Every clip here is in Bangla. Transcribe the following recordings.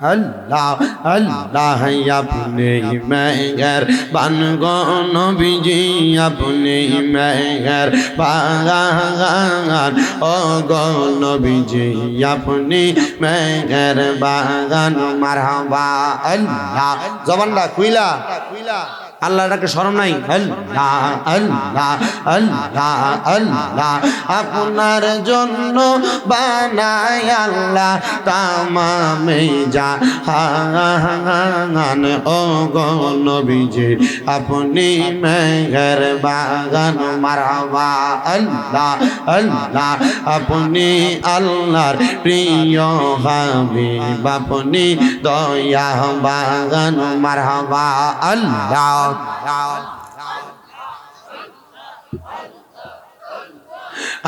আল্লাহ আল্লাহ আপনি মেঘের বান গনবিজি আপনি মেঘের বাগান ও গনবিজি আপনি মেঘের বাগান, মারহাবা, আল্লাহ, জবানটা কুইলা কুইলা নাই? আল্লাহ আল্লাহ আল্লাহ আল্লাহ। আপনার জন্য বানায় আল্লাহ তামামে যা হান ও গো নবীজি, আপনি মেঘের বাগান মারবা। আল্লাহ আল্লাহ, আপনি আল্লাহর প্রিয় হাবিব। আপনি দয়া বাগান মারবা। আল্লাহ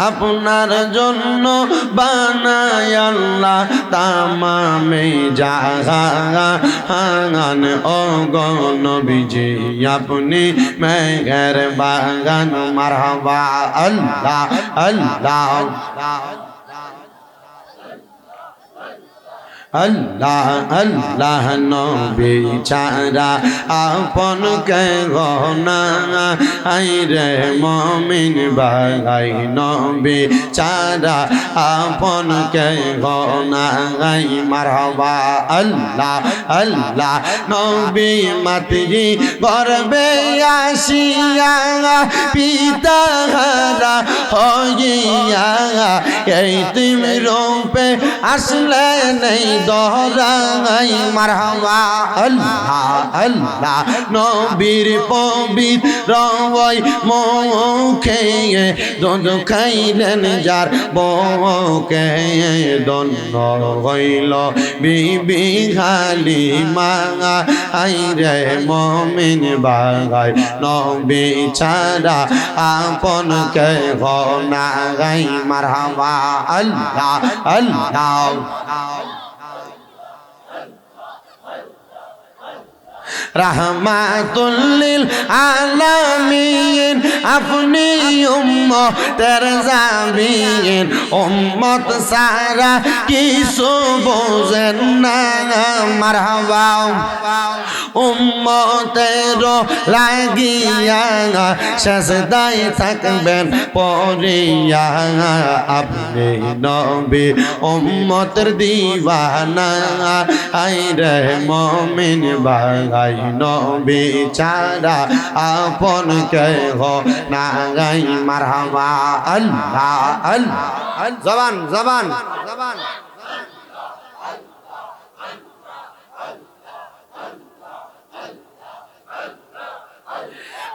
আপনার জন্য বানায় আল্লাহ তামামে জাহান ও গণ বিজে আপনি মেঘের বাগান, মারহবা আল্লাহ আল্লাহ। আল্লাহ আল্লাহ নবী ছাড়া আপন কে গনা আই রে মমিন বাগাই নবী ছাড়া আপন কে গনা আই, মারহবা, আল্লাহ আল্লাহ নবী মাতৃ গর্বে আসিয়া, পিতা হারা হইয়া, এই তুমি রূপে আসলে নেই দহরাই মারহাবা, আল্লাহ আল্লাহ, নবীর পবিত্র ওই মুখে দোদ খাইলেন যার বকে দন্ন হইল বিবি খালি মা আই রে মমিন বাগাই, নবী ছাড়া আপন কে না গাই মারহাবা, আল্লাহ আল্লাহ। রহমাতুল্লিল আলামিন আপনি উম্মতের জামিন উম্মত সারা কিছু বোঝেন না। মারহাবা। উম্মতের লাগিয়া শেষদাই থাকবেন পরিয়া আপনি নবী উম্মতের দিওয়ানা আই রে মমিন বাগাই নবী চারা আপন কে হো না গাই মারহাবা। আল্লাহ আল্লাহ জবান জবান জবান।